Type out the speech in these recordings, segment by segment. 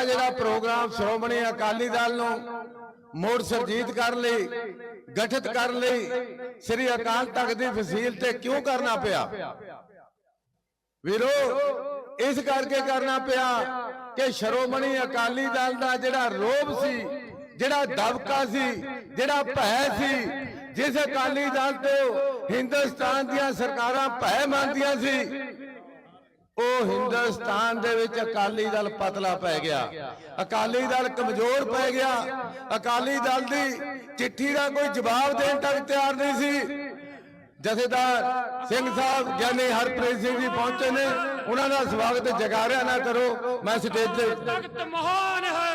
ਆ ਜਿਹੜਾ ਪ੍ਰੋਗਰਾਮ ਸ਼੍ਰੋਮਣੀ ਅਕਾਲੀ ਦਲ ਨੂੰ ਮੋੜ ਸਰਜੀਤ ਕਰਨ ਲਈ, ਗਠਿਤ ਕਰਨ ਲਈ ਸ੍ਰੀ ਅਕਾਲ ਤਖਤ ਦੀ ਫਸੀਲ ਤੇ ਕਿਉਂ ਕਰਨਾ ਪਿਆ? ਵੀਰੋ, ਇਸ ਕਰਕੇ ਕਰਨਾ ਪਿਆ ਕਿ ਸ਼੍ਰੋਮਣੀ ਅਕਾਲੀ ਦਲ ਦਾ ਜਿਹੜਾ ਰੋਬ ਸੀ, ਜਿਹੜਾ ਦਬਕਾ ਸੀ, ਜਿਹੜਾ ਭੈ ਸੀ, ਜਿਸ ਅਕਾਲੀ ਦਲ ਤੋਂ ਹਿੰਦੁਸਤਾਨ ਦੀਆਂ ਸਰਕਾਰਾਂ ਭੈ ਮੰਨਦੀਆਂ ਸੀ ਉਹ ਹਿੰਦੁਸਤਾਨ ਦੇ ਵਿੱਚ ਅਕਾਲੀ ਦਲ ਪਤਲਾ ਪੈ ਗਿਆ। ਅਕਾਲੀ ਦਲ ਕਮਜ਼ੋਰ ਪੈ ਗਿਆ। ਅਕਾਲੀ ਦਲ ਦੀ ਚਿੱਠੀ ਦਾ ਕੋਈ ਜਵਾਬ ਦੇਣ ਤੱਕ ਤਿਆਰ ਨਹੀਂ ਸੀ। ਜਥੇਦਾਰ ਸਿੰਘ ਸਾਹਿਬ ਗਿਆਨੀ ਹਰਪ੍ਰੀਤ ਸਿੰਘ ਜੀ ਪਹੁੰਚੇ ਨੇ। ਉਹਨਾਂ ਦਾ ਸਵਾਗਤ ਜਗਾਰਿਆ ਨਾ ਕਰੋ। ਮੈਂ ਸਟੇਜ ਤੇ ਤਖਤ ਮਹਾਨ ਹੈ।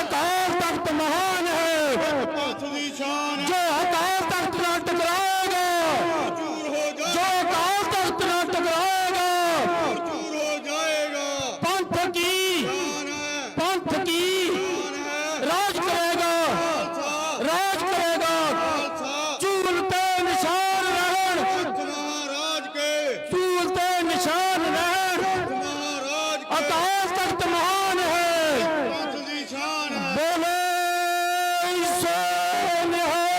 ਅਕਾਲ ਤਖਤ ਮਹਾਨ ਹੈ। ਮਹਾਰਾਜ ਕੇ ਅਕਾਲ ਤਖਤ ਮਹਾਨ ਹੈ ਪੰਥ ਦੀ ਸ਼ਾਨ ਹੈ ਬੋਲੇ ਸੋ ਨਿਹਾਲ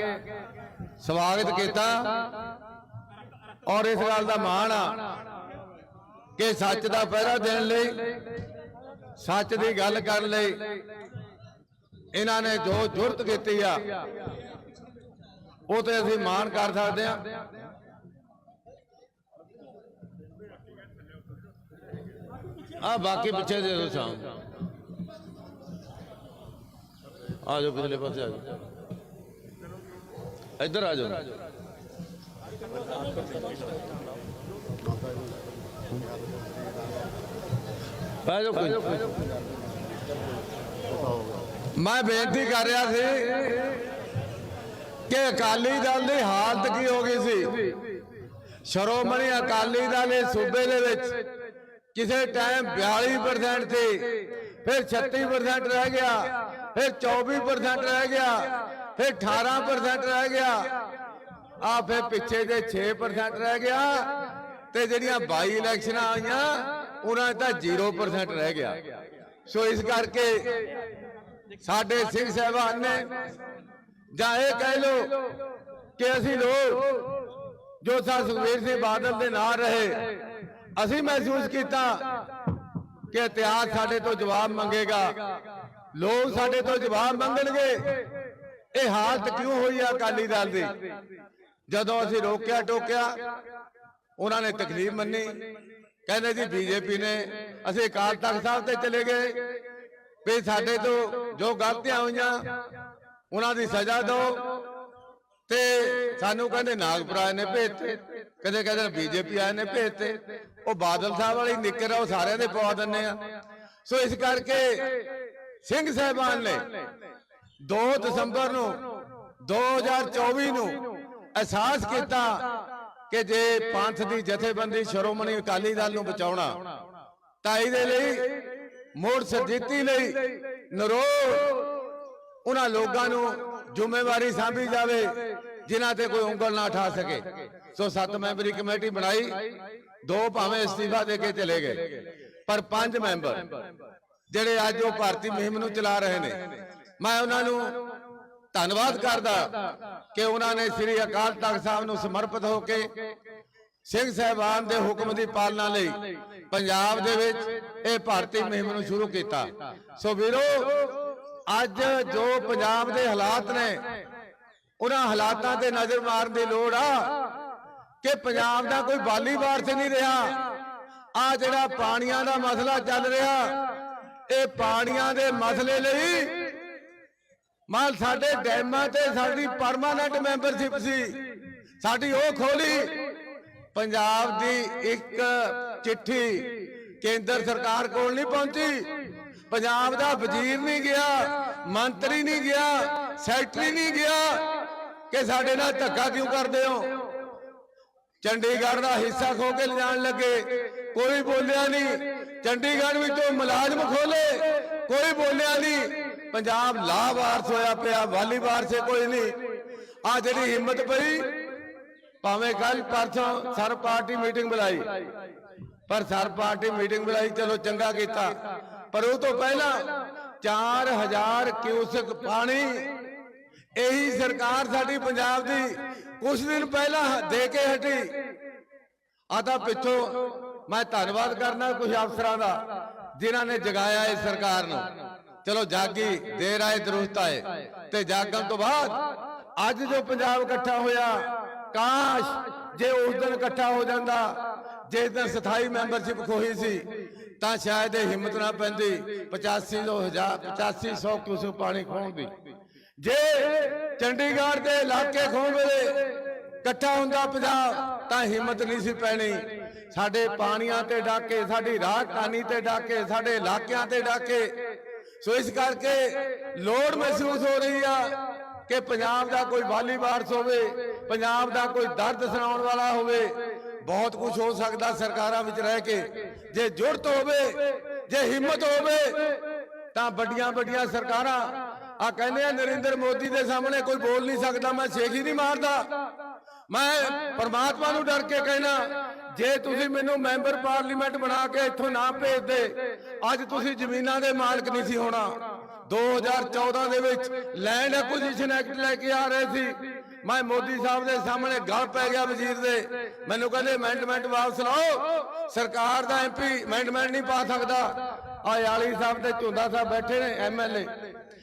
ਸ੍ਰੀ ਸਵਾਗਤ ਕੀਤਾ। ਔਰ ਇਸ ਗੱਲ ਦਾ ਮਾਣ ਆ ਕਿ ਸੱਚ ਦਾ ਪਹਿਰਾ ਦੇਣ ਲਈ ਸੱਚ ਦੀ ਗੱਲ ਕਰਨ ਲਈ ਇਹਨਾਂ ਨੇ ਜੋ ਜੁਰਤ ਕੀਤੀ ਆ ਉਹ ਤੇ ਅਸੀਂ ਮਾਣ ਕਰ ਸਕਦੇ ਆ ਆ ਬਾਕੀ ਪਿੱਛੇ ਦੇ ਦਿਓ ਸ਼ਾਮ। ਆ ਜਾਓ ਪਿਛਲੇ ਪਾਸੇ ਆ ਜਾਓ। ਇੱਧਰ ਆ ਜਾਓ। ਬਹਿ ਜਾਓ ਕੋਈ। ਮੈਂ ਬੇਨਤੀ ਕਰ ਰਿਹਾ ਸੀ ਕਿ ਅਕਾਲੀ ਦਲ ਦੀ ਹਾਲਤ ਕੀ ਹੋ ਗਈ ਸੀ? ਸ਼੍ਰੋਮਣੀ ਅਕਾਲੀ ਦਲ ਇਸ ਸੂਬੇ ਦੇ ਵਿੱਚ ਕਿਸੇ ਟਾਈਮ 42% ਸੀ, ਫਿਰ 36% ਰਹਿ ਗਿਆ, ਫਿਰ 24% ਰਹਿ ਗਿਆ ਫਿਰ 18% ਰਹਿ ਗਿਆ। ਆ ਫਿਰ ਪਿੱਛੇ ਜੇ 6% ਰਹਿ ਗਿਆ ਤੇ ਜਿਹੜੀਆਂ ਬਾਈ ਇਲੈਕਸ਼ਨਾਂ ਆਈਆਂ, ਉਹਨਾਂ 'ਚ 0% ਰਹਿ ਗਿਆ। ਸੋ ਇਸ ਕਰਕੇ ਸਾਡੇ ਸਿੰਘ ਸਾਹਿਬਾਨ ਨੇ ਜਾਂ ਇਹ ਕਹਿ ਲੋ ਕਿ ਅਸੀਂ ਲੋਕ ਜੋ ਸਾ ਸੁਖਬੀਰ ਸਿੰਘ ਬਾਦਲ ਦੇ ਨਾਲ ਰਹੇ, ਅਸੀਂ ਮਹਿਸੂਸ ਕੀਤਾ ਕਿ ਇਤਿਹਾਸ ਸਾਡੇ ਤੋਂ ਜਵਾਬ ਮੰਗੇਗਾ। ਲੋਕ ਸਾਡੇ ਤੋਂ ਜਵਾਬ ਮੰਗਣਗੇ। ਇਹ ਹਾਲਤ ਕਿਉਂ ਹੋਈ ਆ ਅਕਾਲੀ ਦਲ ਦੀ? ਜਦੋਂ ਅਸੀਂ ਰੋਕਿਆ ਟੋਕਿਆ ਉਹਨਾਂ ਨੇ ਤਕਲੀਫ ਮੰਨੀ। ਕਹਿੰਦੇ ਜੀ ਬੀਜੇਪੀ ਨੇ ਅਸੀਂ ਅਕਾਲ ਤਖਤ ਸਾਹਿਬ ਤੇ ਚਲੇ ਗਏ। ਵੀ ਸਾਡੇ ਤੋਂ ਜੋ ਗਲਤੀਆਂ ਹੋਈਆਂ ਉਹਨਾਂ ਦੀ ਸਜ਼ਾ ਦਿਓ। ਤੇ ਸਾਨੂੰ ਕਹਿੰਦੇ ਨਾਗਪੁਰਾ ਨੇ ਭੇਜਤੇ ਕਦੇ ਕਹਿੰਦੇ ਬੀਜੇਪੀ ਆਏ ਨੇ ਭੇਜਤੇ ਉਹ ਬਾਦਲ ਸਾਹਿਬ ਵਾਲੀ ਨਿੱਕਰ ਆ ਉਹ ਸਾਰਿਆਂ ਦੇ ਪਵਾ ਦਿੰਨੇ ਆ। ਸੋ ਇਸ ਕਰਕੇ ਸਿੰਘ ਸਾਹਿਬਾਨ ਨੇ 2 ਦਸੰਬਰ ਨੂੰ 2024 ਨੂੰ ਅਹਿਸਾਸ ਕੀਤਾ ਕਿ ਜੇ ਪੰਥ ਦੀ ਜਥੇਬੰਦੀ ਸ਼੍ਰੋਮਣੀ ਅਕਾਲੀ ਦਲ ਨੂੰ ਬਚਾਉਣਾ, ਤਾਂ ਇਹਦੇ ਲਈ ਮੋੜ ਸਰਜੀਤੀ ਲਈ ਨਰੋ ਉਹਨਾਂ ਲੋਕਾਂ ਨੂੰ ਜ਼ਿੰਮੇਵਾਰੀ ਸਾਂਭੀ ਜਾਵੇ, ਜਿਨ੍ਹਾਂ ਤੇ ਕੋਈ ਉਂਗਲ ਨਾ ਉਠਾ ਸਕੇ। ਸੋ ਸੱਤ ਮੈਂਬਰੀ ਕਮੇਟੀ ਬਣਾਈ, ਦੋ ਭਾਵੇਂ ਅਸਤੀਫਾ ਦੇ ਕੇ ਚਲੇ ਗਏ, ਪਰ ਪੰਜ ਮੈਂਬਰ ਜਿਹੜੇ ਅੱਜ ਉਹ ਭਾਰਤੀ ਮੁਹਿੰਮ ਨੂੰ ਚਲਾ ਰਹੇ ਨੇ ਮੈਂ ਉਹਨਾਂ ਨੂੰ ਧੰਨਵਾਦ ਕਰਦਾ ਕਿ ਉਹਨਾਂ ਨੇ ਸ੍ਰੀ ਅਕਾਲ ਤਖਤ ਸਾਹਿਬ ਨੂੰ ਸਮਰਪਿਤ ਹੋ ਕੇ ਸਿੰਘ ਸਾਹਿਬਾਨ ਦੇ ਹੁਕਮ ਦੀ ਪਾਲਣਾ ਲਈ ਪੰਜਾਬ ਦੇ ਵਿੱਚ ਇਹ ਭਾਰਤੀ ਮੁਹਿੰਮ ਨੂੰ ਸ਼ੁਰੂ ਕੀਤਾ। ਸੋ ਵੀਰੋ, ਅੱਜ ਜੋ ਪੰਜਾਬ ਦੇ ਹਾਲਾਤ ਨੇ, ਉਹਨਾਂ ਹਾਲਾਤਾਂ ਤੇ ਨਜ਼ਰ ਮਾਰਨ ਦੀ ਲੋੜ ਆ ਕਿ ਪੰਜਾਬ ਦਾ ਕੋਈ ਬਾਲੀ ਵਾਰਸ ਨਹੀਂ ਰਿਹਾ। ਆ ਜਿਹੜਾ ਪਾਣੀਆਂ ਦਾ ਮਸਲਾ ਚੱਲ ਰਿਹਾ, ਇਹ ਪਾਣੀਆਂ ਦੇ ਮਸਲੇ ਲਈ ਮਾਲ ਸਾਡੇ ਡੈਮਾਂ ਤੇ ਸਾਡੀ ਪਰਮਾਨੈਂਟ ਮੈਂਬਰਸ਼ਿਪ ਸੀ। ਸਾਡੀ ਉਹ ਖੋਲੀ। ਪੰਜਾਬ ਦੀ ਇੱਕ ਚਿੱਠੀ। ਕੇਂਦਰ ਸਰਕਾਰ ਕੋਲ ਨਹੀਂ ਪਹੁੰਚੀ। ਪੰਜਾਬ ਦਾ ਵਜ਼ੀਰ ਨਹੀਂ ਗਿਆ। ਮੰਤਰੀ ਨਹੀਂ ਗਿਆ। ਸੈਕਟਰੀ ਨਹੀਂ ਗਿਆ। ਕਿ ਸਾਡੇ ਨਾਲ ਧੱਕਾ ਕਿਉਂ ਕਰਦੇ ਹੋ? ਚੰਡੀਗੜ੍ਹ ਦਾ ਹਿੱਸਾ ਖੋ ਕੇ ਲਿਜਾਣ ਲੱਗੇ। ਕੋਈ ਬੋਲਿਆ ਨਹੀਂ। ਚੰਡੀਗੜ੍ਹ ਵਿੱਚੋਂ ਮੁਲਾਜ਼ਮ ਖੋਲੇ। ਕੋਈ ਬੋਲਿਆ ਨਹੀਂ। ਪੰਜਾਬ ਲਾਵਾਰਸ ਹੋਇਆ ਪਿਆ, ਵਾਲੀ ਵਾਰਸੇ ਕੋਈ ਨਹੀਂ। ਆ ਜਿਹੜੀ ਹਿੰਮਤ ਪਈ, ਭਾਵੇਂ ਕੱਲ ਪਰਸੋਂ ਸਰ ਪਾਰਟੀ ਮੀਟਿੰਗ ਬੁਲਾਈ, ਪਰ ਸਰ ਪਾਰਟੀ ਮੀਟਿੰਗ ਬੁਲਾਈ, ਚਲੋ ਚੰਗਾ ਕੀਤਾ। ਪਰ ਉਹ ਤੋਂ ਪਹਿਲਾਂ 4000 ਕਿਊਸਕ ਪਾਣੀ ਇਹੀ ਸਰਕਾਰ ਸਾਡੀ ਪੰਜਾਬ ਦੀ ਕੁਝ ਦਿਨ ਪਹਿਲਾਂ ਦੇ ਕੇ ਹਟੀ। ਆ ਤਾਂ ਪਿੱਛੋਂ ਮੈਂ ਧੰਨਵਾਦ ਕਰਨਾ ਕੁਝ ਅਫਸਰਾਂ ਦਾ, ਜਿਨ੍ਹਾਂ ਨੇ ਜਗਾਇਆ ਇਸ ਸਰਕਾਰ ਨੂੰ। ਚਲੋ ਜਾਗੀ, ਦੇਰ ਆਏ, ਦਰੁਸਤ ਆਏ। ਤੇ ਜਾਗਣ ਤੋਂ ਬਾਅਦ ਅੱਜ ਜੋ ਪੰਜਾਬ ਇਕੱਠਾ ਹੋਇਆ, ਕਾਸ਼ ਜੇ ਉਸ ਦਿਨ ਇਕੱਠਾ ਹੋ ਜਾਂਦਾ, ਜਿਸ ਦਿਨ ਸਥਾਈ ਮੈਂਬਰਸ਼ਿਪ ਖੋਈ ਸੀ, ਤਾਂ ਸ਼ਾਇਦ ਇਹ ਹਿੰਮਤ ਨਾ ਪੈਂਦੀ 85 ਤੋਂ ਹਜ਼ਾਰ 8500 ਕਿਉਂ ਪਾਣੀ ਖੋਣ ਦੀ। ਜੇ ਚੰਡੀਗੜ੍ਹ ਦੇ ਇਲਾਕੇ ਖੋਣ ਵੇਲੇ ਇਕੱਠਾ ਹੁੰਦਾ ਪੰਜਾਬ, ਤਾਂ ਹਿੰਮਤ ਨਹੀਂ ਸੀ ਪੈਣੀ। ਸਾਡੇ ਪਾਣੀਆਂ ਤੇ ਡਾਕੇ, ਸਾਡੀ ਰਾਜਧਾਨੀ ਤੇ ਡਾਕੇ, ਸਾਡੇ ਇਲਾਕਿਆਂ ਤੇ ਡਾਕੇ ਸੋ ਇਸ ਕਰਕੇ ਲੋੜ ਮਹਿਸੂਸ ਹੋ ਰਹੀ ਆ ਕਿ ਪੰਜਾਬ ਦਾ ਕੋਈ ਵਾਲੀ ਹੋਵੇ, ਪੰਜਾਬ ਦਾ ਕੋਈ ਦਰਦ ਸੁਣਾਉਣ ਵਾਲਾ ਹੋਵੇ, ਬਹੁਤ ਕੁਝ ਹੋ ਸਕਦਾ ਸਰਕਾਰਾਂ ਵਿੱਚ ਰਹਿ ਕੇ। ਜੇ ਜੁਰਤ ਹੋਵੇ, ਜੇ ਹਿੰਮਤ ਹੋਵੇ, ਤਾਂ ਵੱਡੀਆਂ ਵੱਡੀਆਂ ਸਰਕਾਰਾਂ, ਆ ਕਹਿੰਦੇ ਆ ਨਰਿੰਦਰ ਮੋਦੀ ਦੇ ਸਾਹਮਣੇ ਕੋਈ ਬੋਲ ਨਹੀਂ ਸਕਦਾ, ਮੈਂ ਛੇਕ ਹੀ ਨਹੀਂ ਮਾਰਦਾ। ਮੈਂ ਪਰਮਾਤਮਾ ਨੂੰ ਡਰ ਕੇ ਕਹਿਣਾ ਜੇ ਤੁਸੀਂ ਮੈਨੂੰ ਮੈਂਬਰ ਪਾਰਲੀਮੈਂਟ ਬਣਾ ਕੇ ਇੱਥੋਂ ਨਾ ਭੇਜਦੇ, ਅੱਜ ਤੁਸੀਂ ਜ਼ਮੀਨਾਂ ਦੇ ਮਾਲਕ ਨਹੀਂ ਸੀ ਹੋਣਾ। 2014 ਦੇ ਵਿੱਚ ਲੈਂਡ ਐਕੁਜੀਸ਼ਨ ਐਕਟ ਲੈ ਕੇ ਆ ਰਹੇ ਸੀ। ਮੈਂ ਮੋਦੀ ਸਾਹਿਬ ਦੇ ਸਾਹਮਣੇ ਗਲ ਪੈ ਗਿਆ ਵਜ਼ੀਰ ਦੇ। ਮੈਨੂੰ ਕਹਿੰਦੇ ਅਮੈਂਡਮੈਂਟ ਵਾਪਸ ਲਾਓ। ਸਰਕਾਰ ਦਾ ਐਮਪੀ ਅਮੈਂਡਮੈਂਟ ਨਹੀਂ ਪਾ ਸਕਦਾ। ਆ ਯਾਲੀ ਸਾਹਿਬ ਤੇ ਝੁੰਦਾ ਸਾਹਿਬ ਬੈਠੇ ਨੇ ਐਮਐਲਏ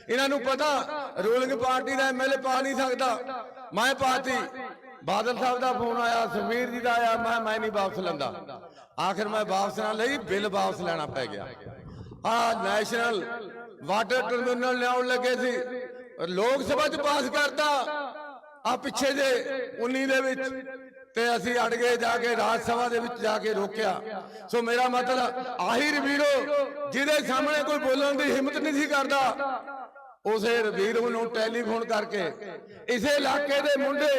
ਇਹਨਾਂ ਨੂੰ ਪਤਾ ਰੂਲਿੰਗ ਪਾਰਟੀ ਦਾ ਐਮਐਲਏ ਪਾ ਨਹੀਂ ਸਕਦਾ। ਮੈਂ ਪਾਤੀ ਬਾਦਲ ਸਾਹਿਬ ਦਾ ਫੋਨ ਆਇਆ ਸੁਖਬੀਰ ਜੀ ਦਾ ਆਇਆ, ਮੈਂ ਮੈਂ ਨਹੀਂ ਵਾਪਸ ਲੈਂਦਾ। ਆਖਿਰ ਮੈਂ ਵਾਪਸ ਨਾ ਲਈ, ਬਿੱਲ ਵਾਪਸ ਲੈਣਾ ਪੈ ਗਿਆ। ਆ ਨੈਸ਼ਨਲ ਵਾਟਰ ਟਰਮੀਨਲ ਲਿਆਉਣ ਲੱਗੇ ਸੀ। ਲੋਕ ਸਭਾ ਚ ਪਾਸ ਕਰਤਾ। ਆ ਪਿੱਛੇ ਜੇ 19 ਦੇ ਵਿੱਚ, ਤੇ ਅਸੀਂ ਅੜ ਗਏ ਜਾ ਕੇ, ਰਾਜ ਸਭਾ ਦੇ ਵਿੱਚ ਜਾ ਕੇ ਰੋਕਿਆ। ਸੋ ਮੇਰਾ ਮਤਲਬ ਆਹੀ ਰਵੀਰੋ ਜਿਹਦੇ ਸਾਹਮਣੇ ਕੋਈ ਬੋਲਣ ਦੀ ਹਿੰਮਤ ਨਹੀਂ ਸੀ ਕਰਦਾ ਉਸੇ ਰਵੀਰ ਨੂੰ ਟੈਲੀਫੋਨ ਕਰਕੇ। ਇਸੇ ਇਲਾਕੇ ਦੇ ਮੁੰਡੇ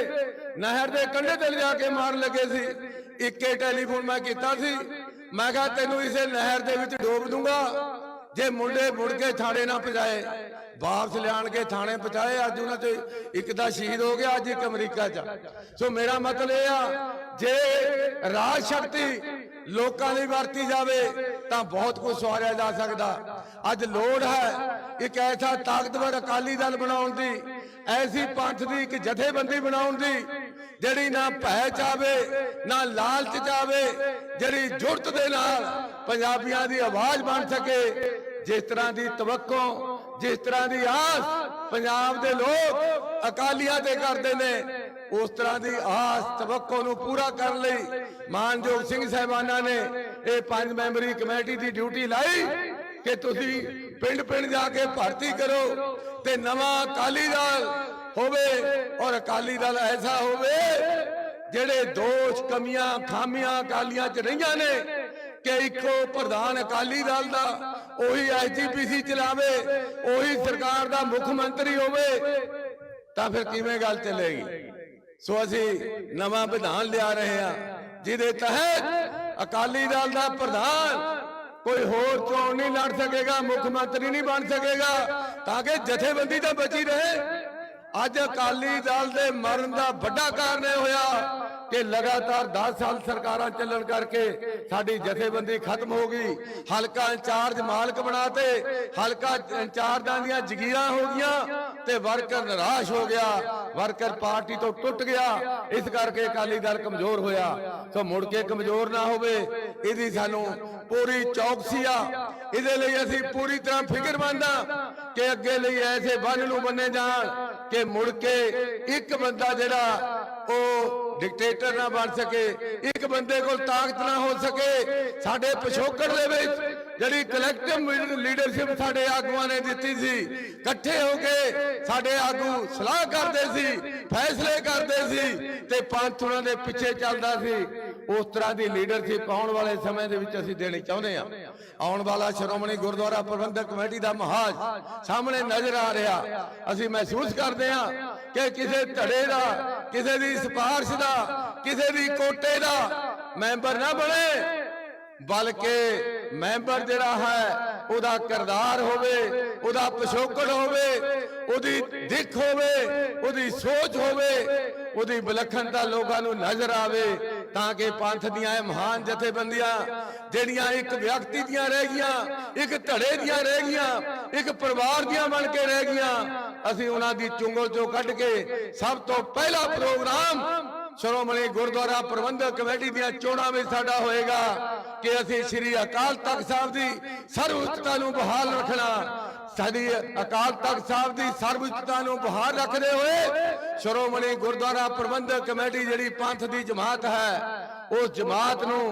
ਨਹਿਰ ਦੇ ਕੰਢੇ ਤੇ ਲਿਜਾ ਕੇ ਮਾਰਨ ਲੱਗੇ ਸੀ। ਇੱਕੇ ਟੈਲੀਫੋਨ ਮੈਂ ਕੀਤਾ ਸੀ। ਮੈਂ ਕਿਹਾ, ਤੈਨੂੰ ਇਸੇ ਨਹਿਰ ਦੇ ਵਿੱਚ ਡੋਬ ਦੂੰਗਾ। ਜੇ ਮੁੰਡੇ ਮੁੜ ਕੇ ਥਾਣੇ ਨਾ ਪਜਾਏ ਵਾਪਸ ਲਿਆਣ ਕੇ ਥਾਣੇ ਪਹੁੰਚਾਏ ਅੱਜ ਉਹਨਾਂ ਤੇ ਇੱਕ ਦਾ ਸ਼ਹੀਦ ਹੋ ਗਿਆ, ਅੱਜ ਇੱਕ ਅਮਰੀਕਾ 'ਚ ਸੋ ਮੇਰਾ ਮਤਲਬ ਇਹ ਆ ਜੇ ਰਾਜ ਸ਼ਕਤੀ ਲੋਕਾਂ ਲਈ ਵਰਤੀ ਜਾਵੇ, ਤਾਂ ਬਹੁਤ ਕੁਝ ਸਵਾਰਿਆ ਜਾ ਸਕਦਾ। ਅੱਜ ਲੋੜ ਹੈ ਇੱਕ ਐਸਾ ਤਾਕਤਵਰ ਅਕਾਲੀ ਦਲ ਬਣਾਉਣ ਦੀ, ਐਸੀ ਪੰਥ ਦੀ ਇੱਕ ਜਥੇਬੰਦੀ ਬਣਾਉਣ ਦੀ, ਜਿਹੜੀ ਨਾ ਭੈ ਚਾਵੇ, ਨਾ ਲਾਲਚ ਚਾਵੇ, ਜਿਹੜੀ ਜੁਰਤ ਦੇ ਨਾਲ ਪੰਜਾਬੀਆਂ ਦੀ ਆਵਾਜ਼ ਬਣ ਸਕੇ। ਜਿਸ ਤਰ੍ਹਾਂ ਦੀ ਤਵੱਕੋ, ਜਿਸ ਤਰ੍ਹਾਂ ਦੀ ਆਸ ਪੰਜਾਬ ਦੇ ਲੋਕ ਅਕਾਲੀਆਂ ਤੇ ਕਰਦੇ ਨੇ ਉਸ ਤਰ੍ਹਾਂ ਦੀ ਆਸ ਤਵੱਕੋ ਨੂੰ ਪੂਰਾ ਕਰਨ ਲਈ ਮਾਨਯੋਗ ਸਿੰਘ ਸਾਹਿਬਾਨਾਂ ਨੇ ਇਹ ਪੰਜ ਮੈਂਬਰੀ ਕਮੇਟੀ ਦੀ ਡਿਊਟੀ ਲਾਈ ਕਿ ਤੁਸੀਂ ਪਿੰਡ ਪਿੰਡ ਜਾ ਕੇ ਭਰਤੀ ਕਰੋ ਤੇ ਨਵਾਂ ਅਕਾਲੀ ਦਲ ਹੋਵੇ ਔਰ ਅਕਾਲੀ ਦਲ ਐਸਾ ਹੋਵੇ ਜਿਹੜੇ ਦੋਸ਼, ਕਮੀਆਂ, ਖਾਮੀਆਂ ਅਕਾਲੀਆਂ 'ਚ ਰਹੀਆਂ ਨੇ ਕਿ ਇੱਕੋ ਪ੍ਰਧਾਨ ਅਕਾਲੀ ਦਲ ਦਾ ਉਹੀ ਐਸਜੀਪੀਸੀ ਚਲਾਵੇ, ਉਹੀ ਸਰਕਾਰ ਦਾ ਮੁੱਖ ਮੰਤਰੀ ਹੋਵੇ, ਤਾਂ ਫਿਰ ਕਿਵੇਂ ਗੱਲ ਚੱਲੇਗੀ? ਸੋ ਅਸੀਂ ਨਵਾਂ ਵਿਧਾਨ ਲਿਆ ਰਹੇ ਹਾਂ, ਜਿਹਦੇ ਤਹਿਤ ਅਕਾਲੀ ਦਲ ਦਾ ਪ੍ਰਧਾਨ ਕੋਈ ਹੋਰ ਚੋਣ ਨਹੀਂ ਲੜ ਸਕੇਗਾ, ਮੁੱਖ ਮੰਤਰੀ ਨਹੀਂ ਬਣ ਸਕੇਗਾ, ਤਾਂ ਕਿ ਜਥੇਬੰਦੀ ਤਾਂ ਬਚੀ ਰਹੇ। ਅੱਜ ਅਕਾਲੀ ਦਲ ਦੇ ਮਰਨ ਦਾ ਵੱਡਾ ਕਾਰਨ ਇਹ ਹੋਇਆ ਕਿ ਲਗਾਤਾਰ 10 ਸਾਲ ਸਰਕਾਰਾਂ ਚੱਲਣ ਕਰਕੇ ਸਾਡੀ ਜਥੇਬੰਦੀ ਖਤਮ ਹੋ ਗਈ। ਹਲਕਾ ਇੰਚਾਰਜ ਮਾਲਕ ਬਣਾਤੇ, ਹਲਕਾ ਇੰਚਾਰਜਾਂ ਦੀਆਂ ਜ਼ਗੀਰਾਂ ਹੋ ਗਈਆਂ ਤੇ ਵਰਕਰ ਨਿਰਾਸ਼ ਹੋ ਗਿਆ। ਵਰਕਰ ਪਾਰਟੀ ਤੋਂ ਟੁੱਟ ਗਿਆ। ਇਸ ਕਰਕੇ ਅਕਾਲੀ ਦਲ ਕਮਜ਼ੋਰ ਹੋਇਆ। ਸੋ ਮੁੜ ਕੇ ਕਮਜ਼ੋਰ ਨਾ ਹੋਵੇ, ਇਹਦੀ ਸਾਨੂੰ ਪੂਰੀ ਚੌਕਸੀ ਆ। ਇਹਦੇ ਲਈ ਅਸੀਂ ਪੂਰੀ ਤਰ੍ਹਾਂ ਫਿਕਰਮੰਦ ਆ ਕਿ ਅੱਗੇ ਲਈ ਐਸੇ ਬੰਨ ਨੂੰ ਬੰਨੇ ਜਾਣ ਕਿ ਮੁੜ ਕੇ ਇੱਕ ਬੰਦਾ ਜਿਹੜਾ ਉਹ ਡਿਕਟੇਟਰ ਨਾ ਬਣ ਸਕੇ, ਇੱਕ ਬੰਦੇ ਕੋਲ ਤਾਕਤ ਨਾ ਹੋ ਸਕੇ। ਸਾਡੇ ਪਿਛੋਕੜ ਦੇ ਵਿੱਚ ਜਿਹੜੀ ਕਲੈਕਟਿਵ ਲੀਡਰਸ਼ਿਪ ਸਾਡੇ ਆਗੂਆਂ ਨੇ ਦਿੱਤੀ ਸੀ, ਇਕੱਠੇ ਹੋ ਕੇ ਸਾਡੇ ਆਗੂ ਸਲਾਹ ਕਰਦੇ ਸੀ, ਫੈਸਲੇ ਕਰਦੇ ਸੀ ਤੇ ਪੰਥ ਉਹਨਾਂ ਦੇ ਪਿੱਛੇ ਚੱਲਦਾ ਸੀ। ਉਸ ਤਰ੍ਹਾਂ ਦੀ ਲੀਡਰਸ਼ਿਪ ਆਉਣ ਵਾਲੇ ਸਮੇਂ ਦੇ ਵਿੱਚ ਅਸੀਂ ਦੇਣੀ ਚਾਹੁੰਦੇ ਹਾਂ। ਆਉਣ ਵਾਲਾ ਸ਼੍ਰੋਮਣੀ ਗੁਰਦੁਆਰਾ ਪ੍ਰਬੰਧਕ ਕਮੇਟੀ ਦਾ ਮਹਾਜ ਸਾਹਮਣੇ ਨਜ਼ਰ ਆ ਰਿਹਾ। ਅਸੀਂ ਮਹਿਸੂਸ ਕਰਦੇ ਹਾਂ ਕਿ ਕਿਸੇ ਧੜੇ ਦਾ, ਕਿਸੇ ਦੀ ਸਿਫਾਰਿਸ਼ ਦਾ, ਕਿਸੇ ਦੀ ਕੋਟੇ ਦਾ ਮੈਂਬਰ ਨਾ ਬਣੇ। ਬਲਕਿ ਮੈਂਬਰ ਜਿਹੜਾ ਹੈ, ਉਹਦਾ ਕਿਰਦਾਰ ਹੋਵੇ, ਉਹਦਾ ਪਿਛੋਕੜ ਹੋਵੇ, ਉਹਦੀ ਦਿੱਖ ਹੋਵੇ, ਉਹਦੀ ਸੋਚ ਹੋਵੇ ਉਹਦੀ ਵਿਲੱਖਣਤਾ ਲੋਕਾਂ ਨੂੰ ਨਜ਼ਰ ਆਵੇ ਤਾਂ ਕਿ ਪੰਥ ਦੀਆਂ ਇਹ ਮਹਾਨ ਜਥੇਬੰਦੀਆਂ ਜਿਹੜੀਆਂ ਇੱਕ ਵਿਅਕਤੀ ਦੀਆਂ ਰਹਿ ਗਈਆਂ, ਇੱਕ ਧੜੇ ਦੀਆਂ ਰਹਿ ਗਈਆਂ, ਇੱਕ ਪਰਿਵਾਰ ਦੀਆਂ ਬਣ ਕੇ ਰਹਿ ਗਈਆਂ, ਅਸੀਂ ਉਹਨਾਂ ਦੀ ਚੁੰਗਲ ਚੋਂ ਕੱਢ ਕੇ ਸਭ ਤੋਂ ਪਹਿਲਾ ਪ੍ਰੋਗਰਾਮ ਸ਼੍ਰੋਮਣੀ ਗੁਰਦੁਆਰਾ ਪ੍ਰਬੰਧਕ ਕਮੇਟੀ ਦੀਆਂ ਚੋਣਾਂ ਵਿੱਚ ਸਾਡਾ ਹੋਏਗਾ ਕਿ ਅਸੀਂ ਸ੍ਰੀ ਅਕਾਲ ਤਖਤ ਸਾਹਿਬ ਦੀ ਸਰਵਉੱਚਤਾ ਨੂੰ ਬਹਾਲ ਰੱਖਣਾ ਸਾਡੀ ਅਕਾਲ ਤਖਤ ਸਾਹਿਬ ਦੀ ਸਰਵਉੱਚਤਾ ਨੂੰ ਬਹਾਲ ਰੱਖਦੇ ਹੋਏ ਸ਼੍ਰੋਮਣੀ ਗੁਰਦੁਆਰਾ ਪ੍ਰਬੰਧਕ ਕਮੇਟੀ ਜਿਹੜੀ ਪੰਥ ਦੀ ਜਮਾਤ ਹੈ, ਉਸ ਜਮਾਤ ਨੂੰ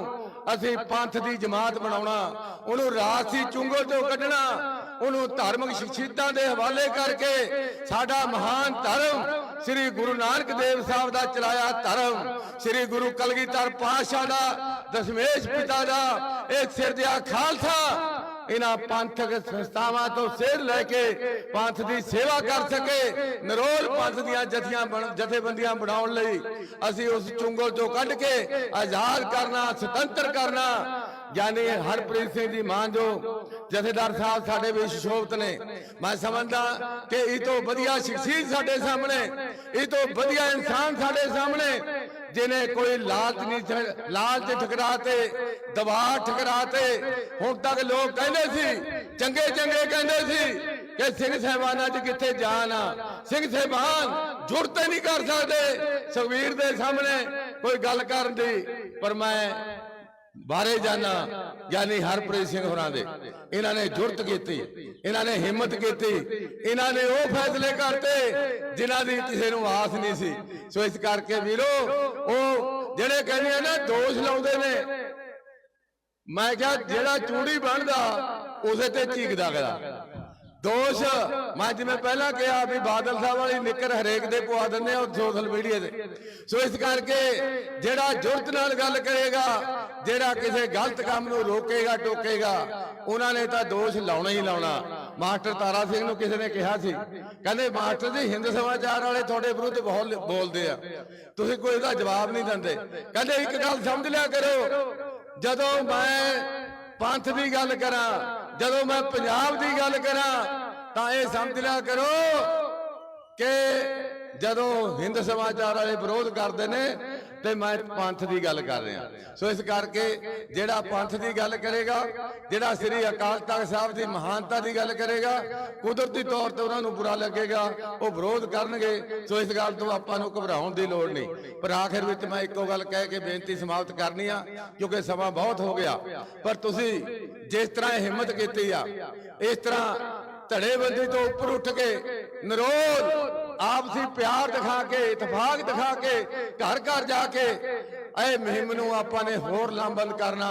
ਅਸੀਂ ਪੰਥ ਦੀ ਜਮਾਤ ਬਣਾਉਣਾ, ਉਹਨੂੰ ਰਾਜਸੀ ਚੁੰਗਲ ਤੋਂ ਕੱਢਣਾ, ਉਹਨੂੰ ਧਾਰਮਿਕ ਸ਼ਖਸੀਅਤਾਂ ਦੇ ਹਵਾਲੇ ਕਰਕੇ ਸਾਡਾ ਮਹਾਨ ਧਰਮ ਸ੍ਰੀ ਗੁਰੂ ਨਾਨਕ ਦੇਵ ਸਾਹਿਬ ਦਾ ਚਲਾਇਆ ਧਰਮ, ਸ੍ਰੀ ਗੁਰੂ ਕਲਗੀਧਰ ਪਾਤਸ਼ਾਹ ਦਾ ਦਸ਼ਮੇਸ਼ ਪਿਤਾ ਦਾ, ਇਹ ਸਿਰਜਿਆ ਖਾਲਸਾ ਇਹਨਾਂ ਪੰਥਕ ਸੰਸਥਾਵਾਂ ਤੋਂ ਸੇਧ ਲੈ ਕੇ ਪੰਥ ਦੀ ਸੇਵਾ ਕਰ ਸਕੇ ਨਰੋਲ ਪੰਥ ਦੀਆਂ ਜਥੀਆਂ ਜਥੇਬੰਦੀਆਂ ਬਣਾਉਣ ਲਈ ਅਸੀਂ ਉਸ ਚੁੰਗਲ ਤੋਂ ਕੱਢ ਕੇ ਆਜ਼ਾਦ ਕਰਨਾ ਸੁਤੰਤਰ ਕਰਨਾ। ਯਾਨੀ ਹਰਪ੍ਰੀਤ ਸਿੰਘ ਜੀ ਮਾਨ ਜੋ ਜਥੇਦਾਰ ਸਾਹਿਬ ਸਾਡੇ ਵਿੱਚ ਸ਼ੋਭਤ ਨੇ। ਮੈਂ ਸਮਝਦਾ ਕਿ ਇਹ ਤੋਂ ਵਧੀਆ ਸ਼ਖਸੀਅਤ ਸਾਡੇ ਸਾਹਮਣੇ ਇਹ ਤੋਂ ਵਧੀਆ ਇਨਸਾਨ ਸਾਡੇ ਸਾਹਮਣੇ ਜਿਨੇ ਕੋਈ ਲਾਲਚ ਨਹੀਂ ਲਾਲਚ ਠਕਰਾਤੇ ਦਬਾਅ ਠਕਰਾਤੇ ਹੁਣ ਤੱਕ ਲੋਕ ਕਹਿੰਦੇ ਸੀ ਚੰਗੇ ਚੰਗੇ ਕਹਿੰਦੇ ਸੀ ਕਿ ਸਿੰਘ ਸਹਿਬਾਨਾਂ 'ਚ ਕਿੱਥੇ ਜਾਨ ਆ? ਸਿੰਘ ਸਹਿਬਾਨ ਜੁਰਤੇ ਨਹੀਂ ਕਰ ਸਕਦੇ। ਸੁਖਵੀਰ ਦੇ ਸਾਹਮਣੇ ਕੋਈ ਗੱਲ ਕਰਨ ਦੀ ਪਰ ਮੈਂ ਬਾਰੇ ਜਾਣਾ, ਯਾਨੀ ਹਰਪ੍ਰੀਤ ਸਿੰਘ ਹੋਰਾਂ ਦੇ। ਇਹਨਾਂ ਨੇ ਜੁਰਤ ਕੀਤੀ, ਇਹਨਾਂ ਨੇ ਹਿੰਮਤ ਕੀਤੀ, ਇਹਨਾਂ ਨੇ ਉਹ ਫੈਸਲੇ ਕਰਤੇ, ਜਿਨ੍ਹਾਂ ਦੀ ਕਿਸੇ ਨੂੰ ਆਸ ਨਹੀਂ ਸੀ। ਸੋ ਇਸ ਕਰਕੇ ਵੀਰੋ, ਉਹ ਜਿਹੜੇ ਕਹਿੰਦੇ ਆ ਨਾ, ਦੋਸ਼ ਲਾਉਂਦੇ ਨੇ। ਮੈਂ ਕਿਹਾ, ਜਿਹੜਾ ਚੂੜੀ ਬਣਦਾ, ਉਸੇ ਤੇ ਚੀਕਦਾ ਗਦਾ ਦੋਸ਼। ਮੈਂ ਜਿਵੇਂ ਪਹਿਲਾਂ ਕਿਹਾ ਵੀ ਬਾਦਲ ਸਾਹਿਬ ਵਾਲੀ ਨਿੱਕਰ ਹਰੇਕ ਦੇ ਪਵਾ ਦਿੰਦੇ ਆ ਸੋਸ਼ਲ ਮੀਡੀਆ ਤੇ ਸੋ ਇਸ ਕਰਕੇ ਜਿਹੜਾ ਜੁਰਤ ਨਾਲ ਗੱਲ ਕਰੇਗਾ ਜਿਹੜਾ ਕਿਸੇ ਗਲਤ ਕੰਮ ਨੂੰ ਰੋਕੇਗਾ ਟੋਕੇਗਾ ਉਹਨਾਂ ਨੇ ਤਾਂ ਦੋਸ਼ ਲਾਉਣਾ ਹੀ ਲਾਉਣਾ। ਮਾਸਟਰ ਤਾਰਾ ਸਿੰਘ ਨੂੰ ਕਿਸੇ ਨੇ ਕਿਹਾ ਸੀ ਕਹਿੰਦੇ ਮਾਸਟਰ ਜੀ ਹਿੰਦ ਸਮਾਚਾਰ ਵਾਲੇ ਤੁਹਾਡੇ ਵਿਰੁੱਧ ਬਹੁਤ ਬੋਲਦੇ ਆ। ਤੁਸੀਂ ਕੋਈ ਇਹਦਾ ਜਵਾਬ ਨਹੀਂ ਦਿੰਦੇ। ਕਹਿੰਦੇ ਇੱਕ ਗੱਲ ਸਮਝ ਲਿਆ ਕਰੋ ਜਦੋਂ ਮੈਂ ਪੰਥ ਦੀ ਗੱਲ ਕਰਾਂ ਜਦੋਂ ਮੈਂ ਪੰਜਾਬ ਦੀ ਗੱਲ ਕਰਾਂ, ਤਾਂ ਇਹ ਸਮਝ ਲਿਆ ਕਰੋ ਕਿ ਜਦੋਂ ਹਿੰਦ ਸਮਾਚਾਰ ਵਾਲੇ ਵਿਰੋਧ ਕਰਦੇ ਨੇ ਤੇ ਮੈਂ ਪੰਥ ਦੀ ਗੱਲ ਕਰ ਰਿਹਾ। ਸੋ ਇਸ ਕਰਕੇ ਜਿਹੜਾ ਪੰਥ ਦੀ ਗੱਲ ਕਰੇਗਾ, ਜਿਹੜਾ ਸ੍ਰੀ ਅਕਾਲ ਤਖਤ ਸਾਹਿਬ ਦੀ ਮਹਾਨਤਾ ਦੀ ਗੱਲ ਕਰੇਗਾ, ਕੁਦਰਤੀ ਤੌਰ ਤੇ ਉਹਨਾਂ ਨੂੰ ਬੁਰਾ ਲੱਗੇਗਾ, ਉਹ ਵਿਰੋਧ ਕਰਨਗੇ। ਸੋ ਇਸ ਗੱਲ ਤੋਂ ਆਪਾਂ ਨੂੰ ਘਬਰਾਉਣ ਦੀ ਲੋੜ ਨਹੀਂ। ਪਰ ਆਖਿਰ ਵਿੱਚ ਮੈਂ ਇੱਕੋ ਗੱਲ ਕਹਿ ਕੇ ਬੇਨਤੀ ਸਮਾਪਤ ਕਰਨੀ ਆ, ਕਿਉਂਕਿ ਸਮਾਂ ਬਹੁਤ ਹੋ ਗਿਆ। ਪਰ ਤੁਸੀਂ ਜਿਸ ਤਰ੍ਹਾਂ ਹਿੰਮਤ ਕੀਤੀ ਆ, ਇਸ ਤਰ੍ਹਾਂ ਧੜੇਬੰਦੀ ਤੋਂ ਉੱਪਰ ਉੱਠ ਕੇ ਨਰੋਲ ਆਪਸੀ ਪਿਆਰ ਦਿਖਾ ਕੇ, ਇਤਫਾਕ ਦਿਖਾ ਕੇ ਘਰ ਘਰ ਜਾ ਕੇ ਇਹ ਮੁਹਿੰਮ ਨੂੰ ਆਪਾਂ ਨੇ ਹੋਰ ਲਾਮਬੰਦ ਕਰਨਾ।